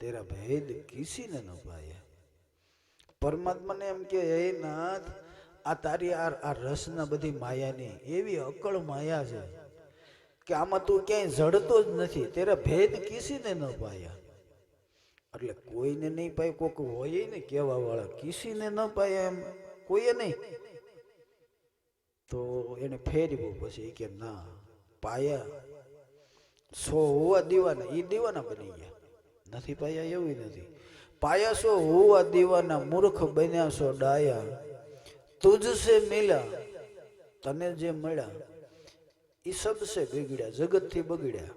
તેરા ભેદ કિસીને ન પાયા. પરમાત્માને એમ કે એ નાથ, આ તારી આ આ રસના બધી માયાની એવી અકળ માયા છે કે આમાં તું ક્યાંય જડતો જ નથી. તેરા ભેદ કિસીને ન પાયા. એટલે કોઈને નહીં પાય, કોક હોય ને કેવા વાળા, કિસીને ન પાયા એમ. કોઈએ નહીં. તો એને ફેરવ્યું પછી કે, ના, પાયા. સો હોવા દીવાના એ દીવાના બની ગયા. નથી, પાયા એવું નથી. પાયા છો હોવા દીવાના મૂર્ખ બન્યા છો, ડાયા. તુજસે મિલા, તને જે મળ્યા એ સબસે બગડ્યા, જગતથી બગડ્યા.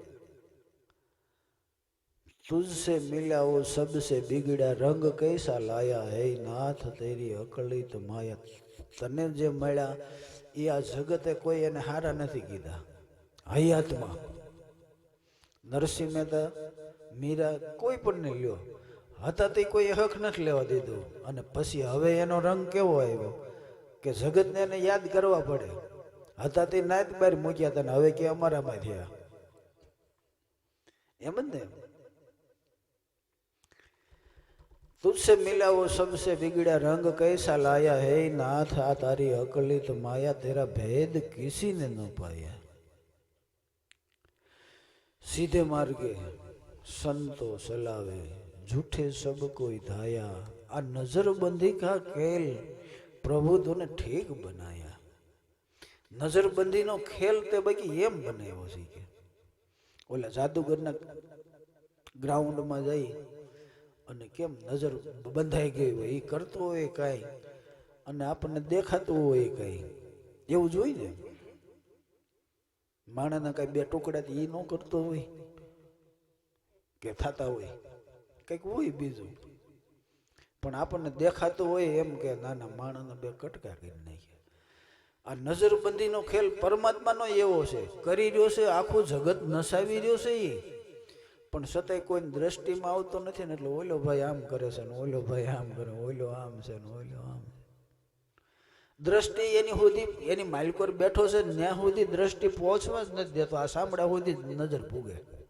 તુજસે મિલા ઓ સબસે બિગડ્યા, રંગ કૈસા લાયા, હે નાથ તેરી અકલિત માયા. તને જે મળ્યા એ આ જગતે કોઈ એને હારા નથી કીધા. હયાતમાં. નરસિંહ મહેતા મીરા કોઈ પણ નહીં લ્યો. હતા તે કોઈ હક નથી લેવા દીધો. અને પછી હવે એનો રંગ કેવો આવ્યો કે જગતને એને યાદ કરવા પડે. હતા તે નાત બહાર મૂક્યા હતા હવે કે અમારામાં થયા. એમ જ ને? તુજસે મિલાવો સબસે બિગડ્યા રંગ કૈસા લાયા હે નાથ, આ તારી અકલિત માયા તેરા ભેદ કિસીને ન પાયા. સીધે માર્ગે સંતો સલાવે, જૂઠે સબ કોઈ ધાયા, આ નજરબંધી કા ખેલ પ્રભુ તને ઠીક બનાયા. નજરબંધીનો ખેલ તે બાકી એમ બનાવ્યો છે કે. ઓલા જાદુગરના ગ્રાઉન્ડમાં જઈ અને કેમ નજર બંધાઈ ગઈ હોય એ કરતો હોય કાંઈ, અને આપણને દેખાતું હોય કાંઈ. એવું જોઈ ને? માણાના કાંઈ બે ટુકડા એ ન કરતો હોય? કે થતા હોય. કંઈક હોય બીજું. પણ આપણને દેખાતું હોય એમ કે નાના માણસને બે કટકા કરી નાખ્યા. આ નજરબંધીનો ખેલ પરમાત્માનો એવો છે. કરી રહ્યો છે, આખું જગત નસાવી રહ્યો છે એ પણ છતાંય કોઈ દ્રષ્ટિમાં આવતો નથી ને એટલે ઓલો ભાઈ આમ કરે છે ને ઓલો ભાઈ આમ કરે ઓલો આમ છે ને ઓલો આમ દ્રષ્ટિ એની સુધી, એની માલિકોર બેઠો છે ને ત્યાં સુધી દ્રષ્ટિ પહોંચવા જ નથી દેતો. આ સાંભળા સુધી નજર પૂગે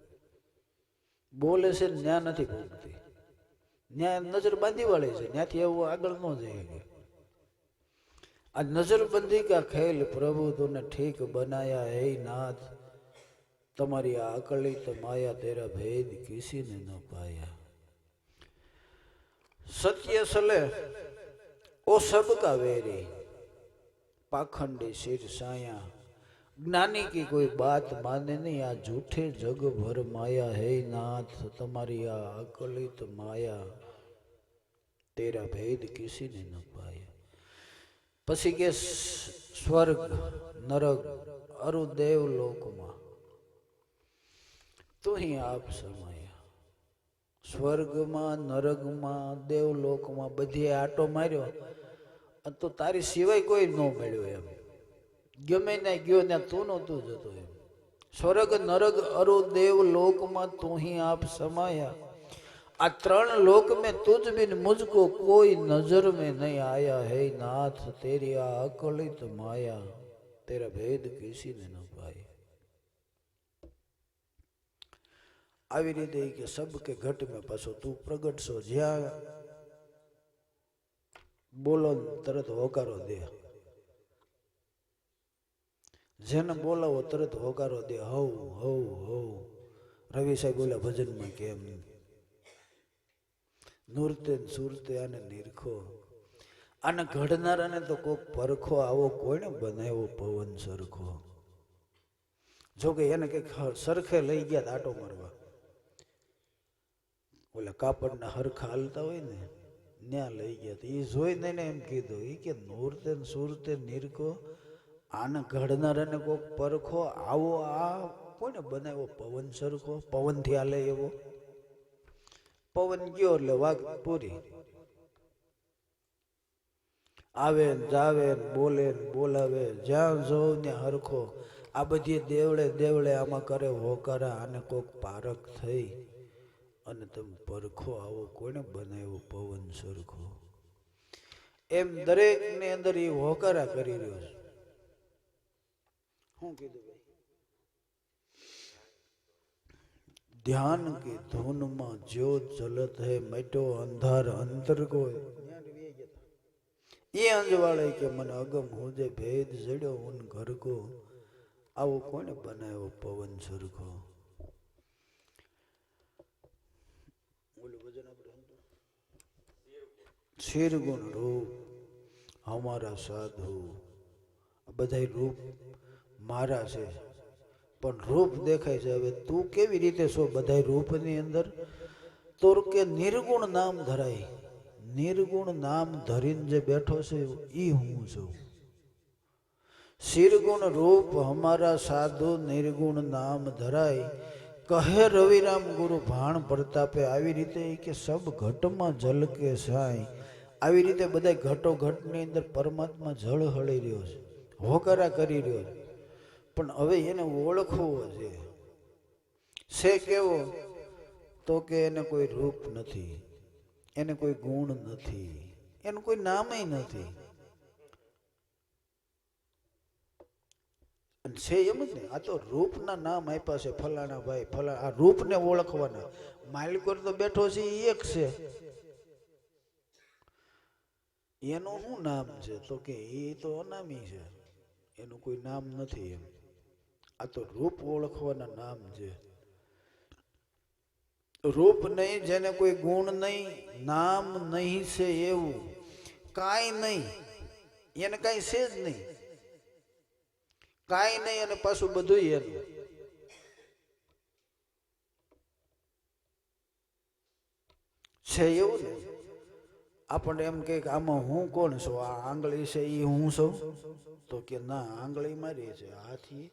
બોલે છે ને ત્યાં નથી પૂગતી ત્યાં નજર બાંધી વાળે છે ત્યાંથી એવું આગળ ન જઈ આ નજરબંધી કા ખેલ પ્રભુ તને ઠીક બનાયા, હે નાથ. તમારી આ અકલિત માયા તેરા ભેદ કિસીને ન પાયા. સત્ય સલે ઓ સબ કા વેરી, પાખંડી શિર સાયા. જ્ઞાની કે કોઈ બાત માને નહીં, આ જૂઠે જગભર માયા હે નાથ, તમારી આ અકલિત માયા, તેરા ભેદ કિસીને ન પાયા. પછી કે સ્વર્ગ, નરક, અરુદેવ લોકમાં તો અહીં આપ સમાયા. સ્વર્ગમાં, નરગમાં, દેવલોકમાં બધી આટો માર્યો તો તારી સિવાય કોઈ ન મળ્યો એમ. ગમે ને ગયો ત્યાં તું નહોતો જતો એમ સ્વર્ગ નરગ અરુ દેવ લોકમાં તું હિ આપ સમાયા આ ત્રણ લોક મેં તુજ બિન મુજકો કોઈ નજર મેં નહીં આયા હે નાથ તેરી આ અકલિત માયા તેરા ભેદ કિસી ને ન પાય આવી રીતે કે સબ કે ઘટ મેં પાછો તું પ્રગટશો જ્યાં બોલો તરત હોકારો દે જેને બોલાવો, તરત હોકારો દે. હવ હવ હવ રવિ સાહેબ બોલ્યા, ભજનમાં કેમ નૂરતે સુરતે આને નિરખો. આને ઘડનારાને તો કોક પરખો, આવો કોઈને બનાવ્યો પવન સરખો. જો કે એને કંઈક સરખે લઈ ગયા આટો મારવા. ઓલા કાપડના હરખા હાલતા હોય ને ત્યાં લઈ ગયા એ જોઈને એમ કીધું એ કે નૂરતે સુરતે નિરખો આને ઘડનારાને કોક પરખો, આવો આ કોને બનાવ્યો? પવન સરખો? પવનથી હાલે એવો? પવન ગયો એટલે વાઘ પૂરી. આવે જાવે બોલે બોલાવે, જ્યાં જોઉં ને હરખો. આ બધી દેવળે દેવળે આમાં કરે હોકારા આને કોક પારક થઈ. અને તમે પરખો આવો, કોને બનાવ્યો પવન સરખો? એમ દરેકની અંદર એ હોકારા કરી રહ્યો છે. શું કીધું ભાઈ ધ્યાન કે ધૂનમાં જો જલત હે મેટો અંધાર અંતર કોઈ એ અંજવાળે કે મને અગમ હોજે ભેદ જડ્યો હું ઘર કો આવો કોને બનાવ્યો પવન સરખો શેરગુણ રૂપ અમારા સાધુ બધા રૂપ મારા છે. પણ રૂપ દેખાય છે. હવે તું કેવી રીતે છો બધાય રૂપની અંદર? તો કે નિર્ગુણ નામ ધરાય. નિર્ગુણ નામ ધરીને જે બેઠો છે એ હું છું. શિરગુણ રૂપ હમારા સાધુ નિર્ગુણ નામ ધરાય. કહે રવિરામ, ગુરુ ભાણ પ્રતાપે આવી રીતે કે સબ ઘટમાં જલ કે સાય. આવી રીતે બધા ઘટો ઘટની અંદર પરમાત્મા જળ હળી રહ્યો છે. હોકારા કરી રહ્યો છે. પણ હવે એને ઓળખવો છે. છે કેવો? તો કે એને કોઈ રૂપ નથી, એને કોઈ ગુણ નથી, એનું કોઈ નામય નથી. છે એમ જ ને, આ તો રૂપના નામ આપ્યા છે ફલાણા ભાઈ, ફલા, આ રૂપને ઓળખવાના. માલિકોર તો બેઠો છે એ એક છે. એનું શું નામ છે? તો કે એ તો અનામી છે. એનું કોઈ નામ નથી એમ. આ તો રૂપ ઓળખવાના નામ છે. રૂપ નહીં, જેને કોઈ ગુણ નહીં, નામ નહીં છે એવું. કાંઈ નહીં, એને કાંઈ છે જ નહીં. કાંઈ નહીં અને પાછું બધું એનું. છે એવું ને? આપણને એમ કે આમાં હું કોણ છું? આ આંગળી છે એ હું છું? તો કે ના, આંગળી મારી છે, હાથી.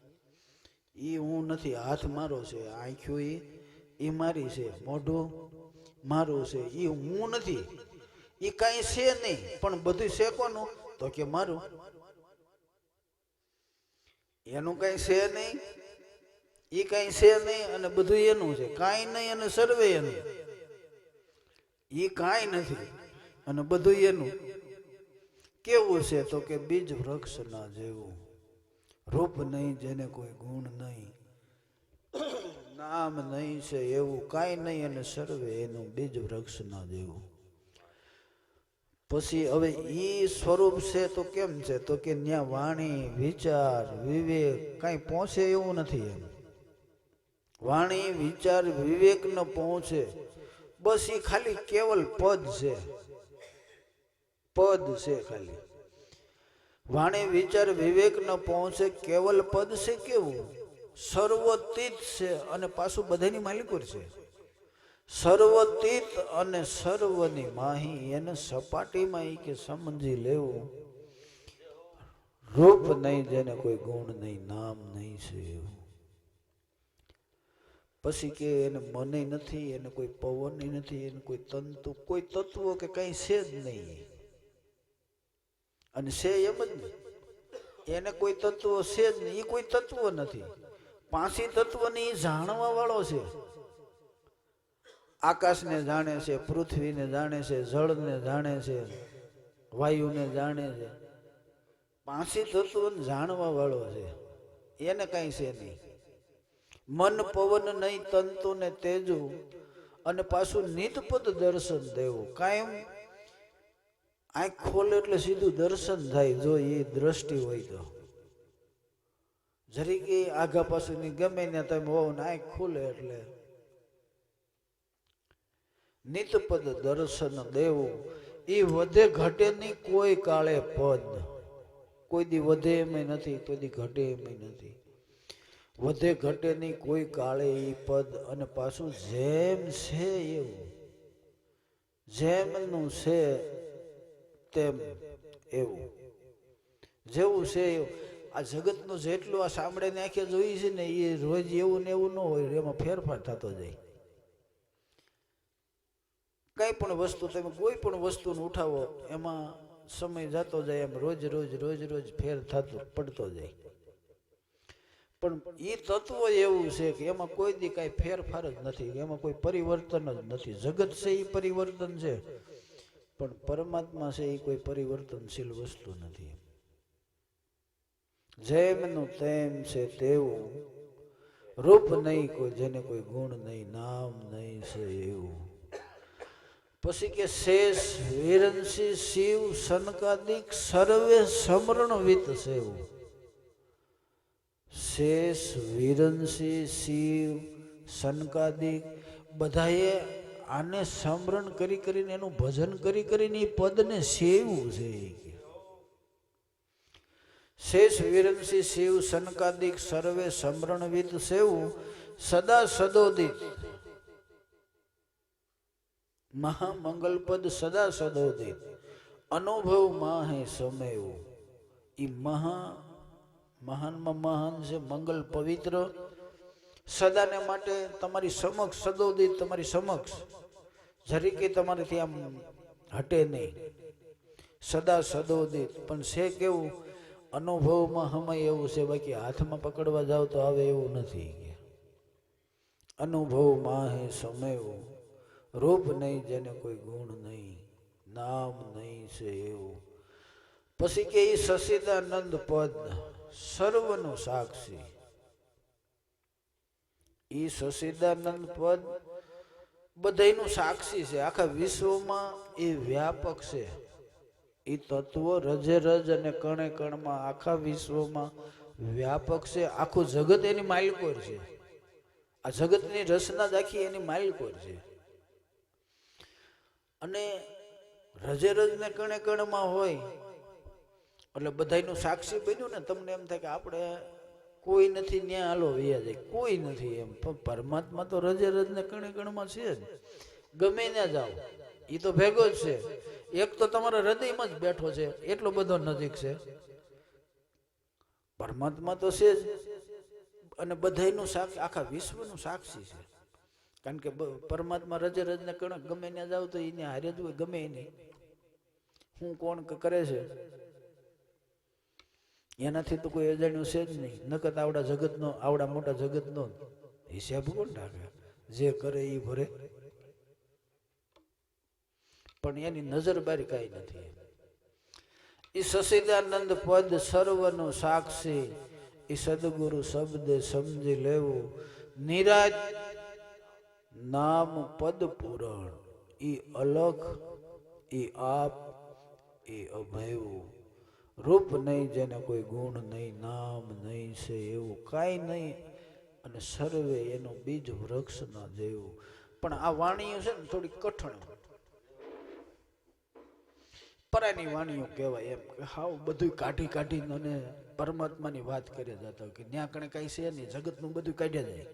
એ હું નથી, હાથ મારો છે આંખ્યું એ એ મારી છે, મોઢું મારું છે એ હું નથી. એ કાંઈ છે નહીં, પણ બધું છે કોનું તો કે મારું. એનું કાંઈ છે નહીં એ કાંઈ છે નહીં અને બધું એનું છે. કાંઈ નહીં અને સર્વે એનું. એ કાંઈ નથી અને બધું એનું. કેવું છે તો કે બીજ વૃક્ષના જેવું. રૂપ નહીં, જેને કોઈ ગુણ નહીં. નામ નહીં છે એવું કાંઈ નહીં અને સર્વે એનું બીજ વૃક્ષના દેવું. પછી હવે એ સ્વરૂપ છે તો કેમ છે? તો કે ત્યાં વાણી, વિચાર, વિવેક કાંઈ પહોંચે એવું નથી એમ. વાણી, વિચાર, વિવેક ન પહોંચે. બસ એ ખાલી કેવલ પદ છે. પદ છે ખાલી. વાણી વિચાર વિવેક ન પહોંચે, કેવલ પદ છે કેવું? સર્વતીત છે અને પાછું બધાની માલિકોર છે. સર્વતીત અને સર્વની માહી એને સપાટીમાં એ કે સમજી લેવું. રૂપ નહીં જેને કોઈ ગુણ નહીં, નામ નહીં છે એવું. પછી કે એને મને નથી, એને કોઈ પવન નથી, એને કોઈ તંતુ, કોઈ તત્વો કે કઈ છે જ નહીં. અને છે એમ જ એને કોઈ તત્વો છે જ નહીં, એ કોઈ તત્વ નથી. પાંચી તત્વને એ જાણવા વાળો છે. આકાશને જાણે છે, પૃથ્વીને જાણે છે, જળને જાણે છે, વાયુને જાણે છે. પાંચી તત્વને જાણવા વાળો છે. એને કઈ છે નહીં. મન પવન નહીં તંતુ ને તેજુ અને પાછું નિતપદ દર્શન દેવું. કાયમ આંખ ખોલે એટલે સીધું દર્શન થાય, જો એ દ્રષ્ટિ હોય તો. જરી કે આગા પાસેની ગમે ને તમે હોવ ને આંખ ખુલે એટલે. નિતપદ દર્શન દેવું, એ વધે ઘટે નહીં, કોઈ કાળે પદ. કોઈ દી વધે એમ નથી, કોઈ દી ઘટે એમ નથી. વધે ઘટે નહીં, કોઈ કાળે એ પદ. અને પાછું જેમ છે એવું, જેમનું છે તેમ એવું. જેવું છે એવું આ જગતનું જેટલું આ સાંભળે ને આંખે જોઈ છે ને એ રોજ એવું ને એવું ન હોય, એમાં ફેરફાર થતો જાય. કઈ પણ વસ્તુ તમે કોઈ પણ વસ્તુને ઉઠાવો, એમાં સમય જતો જાય, એમ રોજ રોજ રોજ રોજ ફેર થતો, પડતો જાય. પણ એ તત્વ એવું છે કે એમાં કોઈ દી કાંઈ ફેરફાર જ નથી, એમાં કોઈ પરિવર્તન જ નથી. જગત છે એ પરિવર્તન છે. પણ પરમાત્મા છે એ કોઈ પરિવર્તનશીલ વસ્તુ નથી. જેમનું તેમ છે તેવું રૂપ નહીં કોઈ, જેને કોઈ ગુણ નહીં, નામ નહીં છે એવું. પછી કે શેષ વિરંશી શિવ સનકાદિક સર્વે સમરણ વિત સેવ શેષ વિરંશી શિવ સનકાદિક બધાએ આને સમરણ કરી કરીને, એનું ભજન કરી કરીને એ પદને સેવું છે શેષ વિરંસી શિવ સનકાદિક સર્વે સમરણવિત સેવું સદા સદોદિત. મહામંગલપદ સદા સદોદિત. અનુભવ માહે સમેવું. એ મહા મહાનમાં મહાન છે, મંગલ પવિત્ર. સદાને માટે તમારી સમક્ષ સદોદિત તમારી સમક્ષ. જરીકે તમારેથી આમ હટે નહીં. સદા સદોદિત. પણ છે કેવું? અનુભવમાં હમય એવું છે, બાકી હાથમાં પકડવા જાવ તો આવે એવું નથી કે. અનુભવમાં હે સમયવું રૂપ નહીં જેને કોઈ ગુણ નહીં. નામ નહીં છે એવું. પછી કે એ સસીદાનંદ પદ, સર્વનો સાક્ષી. એ સસીદાનંદ પદ બધાયનું સાક્ષી છે. આખા વિશ્વમાં એ વ્યાપક છે. એ તત્વ રજે રજ અને કણે કણમાં આખા વિશ્વમાં વ્યાપક છે. આખું જગત એની માલિકોર છે. આ જગતની રચના આખી એની માલિકોર છે. અને રજે રજ ને કણે કણમાં હોય, એટલે બધાયનું સાક્ષી બન્યું ને, તમને એમ થાય કે આપણે કોઈ નથી ત્યાં હાલો વ્યા જાય. કોઈ નથી એમ. પરમાત્મા તો રજે રજ ને કણે કણમાં છે જ. ગમે ત્યાં જાઓ. એ તો ભેગો જ છે. એક તો તમારા હૃદયમાં જ બેઠો છે. એટલો બધો નજીક છે. પરમાત્મા તો છે જ. અને બધાયનું સાક્ષી આખા વિશ્વનું સાક્ષી છે. કારણ કે પરમાત્મા રજે રજને કણક ગમે ત્યાં જાવ તો એને હારે જ હોય, ગમે નહીં. હું કોણ કરે છે? એનાથી તો કોઈ અજાણ્યું છે જ નહીં. નકર આવડા જગતનો, આવડા મોટા જગતનો હિસાબ કોણ રાખે જે કરે એ ભરે. પણ એની નજર બારી કાંઈ નથી એ સસીદાનંદ પદ સર્વનો સાક્ષી. એ સદગુરુ શબ્દ સમજી લેવું. નિરાજ નામ પદ પૂરણ. એ અલખ એ આપ એ અભયવું. રૂપ નહીં, જેને કોઈ ગુણ નહીં, નામ નહીં છે, એવું કાંઈ નહીં. અને સર્વે એનું બીજ વૃક્ષ ના જેવું. પણ આ વાણીઓ છે ને થોડી કઠણ. પરાની વાણીઓ કહેવાય એમ કે હાવ બધું કાઢી કાઢીને અને પરમાત્માની વાત કરે જતા કે ત્યાં કણે કાંઈ છે નહીં, જગતનું બધું કાઢ્યા જાય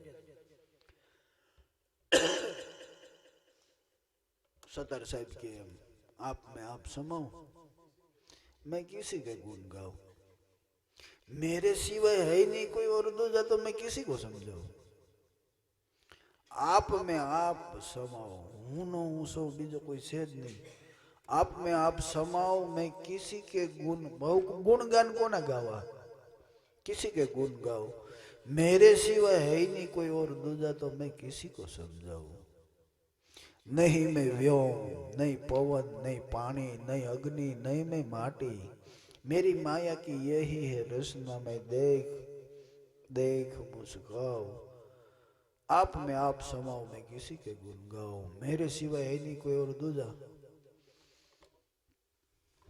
સતર સાહેબ કે એમ આપ મેં આપ સમાવું. मैं किसी के गुण गाऊं मेरे सिवाय है ही नहीं कोई और दूजा तो मैं किसी को समझाऊं आप में आप समाओ हूं नो हूं सो बीजो कोई છે જ નહીં आप में आप समाओ मैं किसी के गुण बहु गुणगान को ना गावा किसी के गुण गाओ मेरे सिवाय है ही नहीं कोई और दूजा तो मैं किसी को समझाऊं नहीं मैं व्योम नहीं पवन नहीं पानी नहीं अग्नि नहीं मैं माटी मेरी माया की यही है रचना मैं देख देख मुस्काओ आप में आप समाओ मैं किसी के गुण गाओ मेरे सिवाय है नहीं कोई और दूजा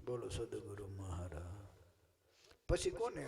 બોલો સદગુરુ મહારાજ પછી કોને